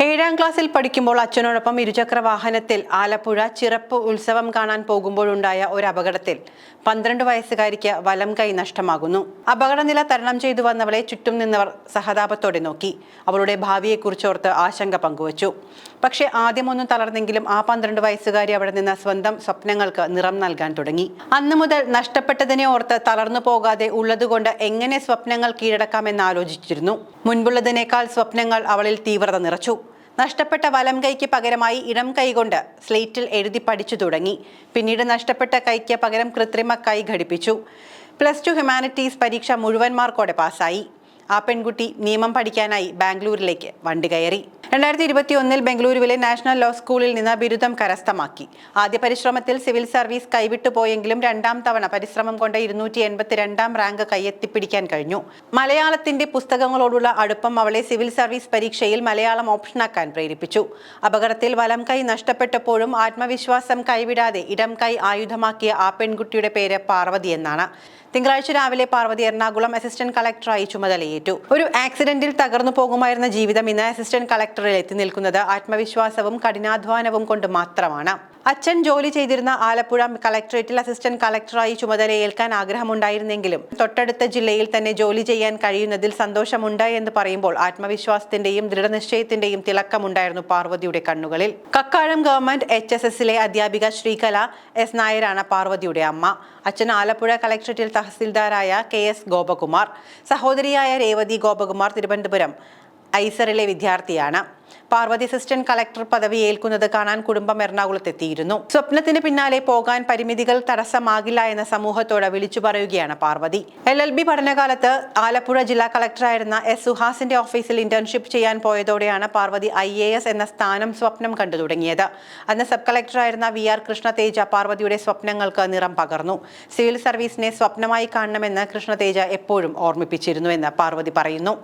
Hey ഏഴാം ക്ലാസ്സിൽ പഠിക്കുമ്പോൾ അച്ഛനോടൊപ്പം ഇരുചക്ര വാഹനത്തിൽ ആലപ്പുഴ ചിറപ്പ് ഉത്സവം കാണാൻ പോകുമ്പോഴുണ്ടായ ഒരു അപകടത്തിൽ പന്ത്രണ്ട് വയസ്സുകാരിക്ക് വലം കൈ നഷ്ടമാകുന്നു. അപകടനില തരണം ചെയ്തു വന്നവളെ ചുറ്റും നിന്നവർ സഹതാപത്തോടെ നോക്കി. അവളുടെ ഭാവിയെക്കുറിച്ചോർത്ത് ആശങ്ക പങ്കുവച്ചു. പക്ഷേ ആദ്യമൊന്നും തളർന്നെങ്കിലും ആ പന്ത്രണ്ട് വയസ്സുകാരി അവിടെ നിന്ന് സ്വന്തം സ്വപ്നങ്ങൾക്ക് നിറം നൽകാൻ തുടങ്ങി. അന്നു മുതൽ നഷ്ടപ്പെട്ടതിനെ ഓർത്ത് തളർന്നു പോകാതെ ഉള്ളതുകൊണ്ട് എങ്ങനെ സ്വപ്നങ്ങൾ കീഴടക്കാമെന്ന് ആലോചിച്ചിരുന്നു. മുൻപുള്ളതിനേക്കാൾ സ്വപ്നങ്ങൾ അവളിൽ തീവ്രത നിറച്ചു. നഷ്ടപ്പെട്ട വലം കൈക്ക് പകരമായി ഇടം കൈകൊണ്ട് സ്ലേറ്റിൽ എഴുതി പഠിച്ചു തുടങ്ങി. പിന്നീട് നഷ്ടപ്പെട്ട കൈക്ക് പകരം കൃത്രിമ കൈ ഘടിപ്പിച്ചു. പ്ലസ് ടു ഹ്യൂമാനിറ്റീസ് പരീക്ഷ മുഴുവൻ മാർക്കോടെ പാസ്സായി. ആ പെൺകുട്ടി നിയമം പഠിക്കാനായി ബാംഗ്ലൂരിലേക്ക് വണ്ടി കയറി. രണ്ടായിരത്തി ഇരുപത്തി ഒന്നിൽ ബംഗളൂരുവിലെ നാഷണൽ ലോ സ്കൂളിൽ നിന്ന് ബിരുദം കരസ്ഥമാക്കി. ആദ്യ പരിശ്രമത്തിൽ സിവിൽ സർവീസ് കൈവിട്ടു പോയെങ്കിലും രണ്ടാം തവണ പരിശ്രമം കൊണ്ട് ഇരുന്നൂറ്റി എൺപത്തി രണ്ടാം റാങ്ക് കൈയെത്തിപ്പിടിക്കാൻ കഴിഞ്ഞു. മലയാളത്തിന്റെ പുസ്തകങ്ങളോടുള്ള അടുപ്പം അവളെ സിവിൽ സർവീസ് പരീക്ഷയിൽ മലയാളം ഓപ്ഷനാക്കാൻ പ്രേരിപ്പിച്ചു. അപകടത്തിൽ വലം കൈ നഷ്ടപ്പെട്ടപ്പോഴും ആത്മവിശ്വാസം കൈവിടാതെ ഇടം കൈ ആയുധമാക്കിയ ആ പെൺകുട്ടിയുടെ പേര് പാർവതി എന്നാണ്. തിങ്കളാഴ്ച രാവിലെ പാർവതി എറണാകുളം അസിസ്റ്റന്റ് കളക്ടറായി ചുമതലയേറ്റു. ഒരു ആക്സിഡന്റിൽ തകർന്നു പോകുമായിരുന്ന ജീവിതം ഇന്ന് അസിസ്റ്റന്റ് കളക്ടറിൽ എത്തി നിൽക്കുന്നത് ആത്മവിശ്വാസവും കഠിനാധ്വാനവും കൊണ്ട് മാത്രമാണ്. അച്ഛൻ ജോലി ചെയ്തിരുന്ന ആലപ്പുഴ കളക്ടറേറ്റിൽ അസിസ്റ്റന്റ് കളക്ടറായി ചുമതലയേൽക്കാൻ ആഗ്രഹമുണ്ടായിരുന്നെങ്കിലും തൊട്ടടുത്ത ജില്ലയിൽ തന്നെ ജോലി ചെയ്യാൻ കഴിയുന്നതിൽ സന്തോഷമുണ്ട് എന്ന് പറയുമ്പോൾ ആത്മവിശ്വാസത്തിന്റെയും ദൃഢനിശ്ചയത്തിന്റെയും തിളക്കമുണ്ടായിരുന്നു പാർവതിയുടെ കണ്ണുകളിൽ. കക്കാഴം ഗവൺമെന്റ് എച്ച് എസ് എസിലെ അധ്യാപിക ശ്രീകല എസ് നായരാണ് പാർവതിയുടെ അമ്മ. അച്ഛൻ ആലപ്പുഴ കളക്ടറേറ്റിൽ തഹസിൽദാരായ കെ എസ് ഗോപകുമാർ സഹോദരിയായ രേവതി ഗോപകുമാർ തിരുവനന്തപുരം ഐസറിലെ വിദ്യാർത്ഥിയാണ്. പാർവതി അസിസ്റ്റന്റ് കളക്ടർ പദവി ഏൽക്കുന്നത് കാണാൻ കുടുംബം എറണാകുളത്തെത്തിയിരുന്നു. സ്വപ്നത്തിന് പിന്നാലെ പോകാൻ പരിമിതികൾ തടസ്സമാകില്ല എന്ന സമൂഹത്തോട് വിളിച്ചു പറയുകയാണ് പാർവതി. എൽ എൽ ബി പഠനകാലത്ത് ആലപ്പുഴ ജില്ലാ കളക്ടറായിരുന്ന എസ് സുഹാസിന്റെ ഓഫീസിൽ ഇന്റേൺഷിപ്പ് ചെയ്യാൻ പോയതോടെയാണ് പാർവതി ഐ എ എസ് എന്ന സ്ഥാനം സ്വപ്നം കണ്ടു തുടങ്ങിയത്. അന്ന് സബ് കളക്ടറായിരുന്ന വി ആർ കൃഷ്ണതേജ പാർവതിയുടെ സ്വപ്നങ്ങൾക്ക് നിറം പകർന്നു. സിവിൽ സർവീസിനെ സ്വപ്നമായി കാണണമെന്ന് കൃഷ്ണതേജ എപ്പോഴും ഓർമ്മിപ്പിച്ചിരുന്നുവെന്ന് പാർവതി പറയുന്നു.